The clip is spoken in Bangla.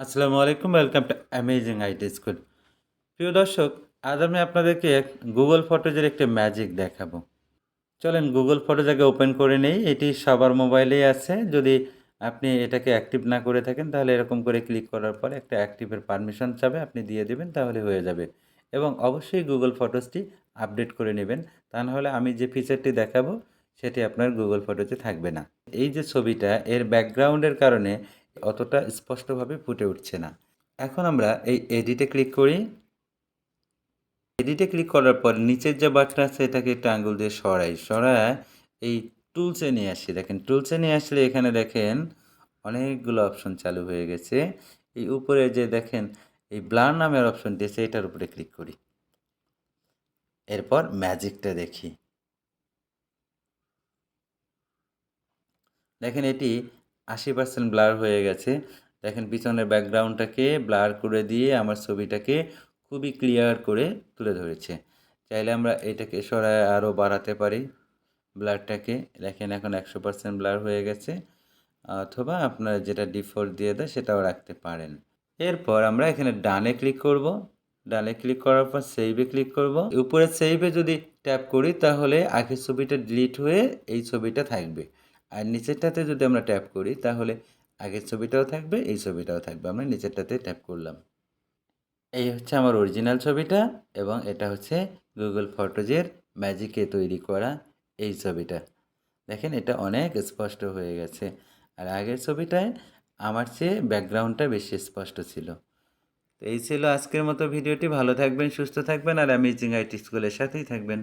আসসালামু আলাইকুম welcome to amazing IT school প্রিয় দর্শক, আজ আমি আপনাদেরকে গুগল ফটোজের একটি ম্যাজিক দেখাবো। চলেন গুগল ফটোজ আগে ওপেন করে নেই, এটি সবার মোবাইলেই আছে। যদি আপনি এটাকে অ্যাক্টিভ না করে থাকেন, তাহলে এরকম করে ক্লিক করার পরে একটা অ্যাক্টিভের পারমিশন চাবে আপনি দিয়ে দেবেন, তাহলে হয়ে যাবে। এবং অবশ্যই গুগল ফটোজটি আপডেট করে নেবেন, তা নাহলে আমি যে ফিচারটি দেখাবো, সেটি আপনার গুগল ফটোতে থাকবে না। এই যে ছবিটা, এর ব্যাকগ্রাউন্ডের কারণে অতটা স্পষ্টভাবে ফুটে উঠছে না। এখন আমরা এই এডিটে ক্লিক করি। এডিটে ক্লিক করার পর নিচের যে বাটন আছে, এটাকে একটু আঙ্গুল দিয়ে সরাই। সরায় এই টুলসে নিয়ে আসি। দেখেন টুলসে নিয়ে আসলে এখানে দেখেন অনেকগুলো অপশন চালু হয়ে গেছে। এই উপরে যে দেখেন, এই ব্লার নামের অপশন আছে এটার উপরে ক্লিক করি। এরপর ম্যাজিকটা দেখি। দেখেন, এটি আশি পার্সেন্ট ব্লার হয়ে গেছে। দেখেন পিছনের ব্যাকগ্রাউন্ডটাকে ব্লার করে দিয়ে আমার ছবিটাকে খুবই ক্লিয়ার করে তুলে ধরেছে। চাইলে আমরা এটাকে সরায় আরও বাড়াতে পারি ব্লারটাকে দেখেন এখন একশো পার্সেন্ট ব্লার হয়ে গেছে। অথবা আপনারা যেটা ডিফল্ট দিয়ে দেয় সেটাও রাখতে পারেন। এরপর আমরা এখানে ডানে ক্লিক করব। ডানে ক্লিক করার পর সেভে ক্লিক করব। উপরে সেভে যদি ট্যাপ করি তাহলে আগের ছবিটা ডিলিট হয়ে এই ছবিটা থাকবে। আর নিচেরটাতে যদি আমরা ট্যাপ করি, তাহলে আগের ছবিটাও থাকবে, এই ছবিটাও থাকবে। আমরা নিচেরটাতে ট্যাপ করলাম। এই হচ্ছে আমার অরিজিনাল ছবিটা এবং এটা হচ্ছে গুগল ফটোজের ম্যাজিকে তৈরি করা এই ছবিটা। দেখেন, এটা অনেক স্পষ্ট হয়ে গেছে। আর আগের ছবিটায় আমার চেয়ে ব্যাকগ্রাউন্ডটা বেশি স্পষ্ট ছিল। তো এই ছিল আজকের মতো ভিডিওটি। ভালো থাকবেন, সুস্থ থাকবেন, আর অ্যামেজিং আইটি স্কুলের সাথেই থাকবেন।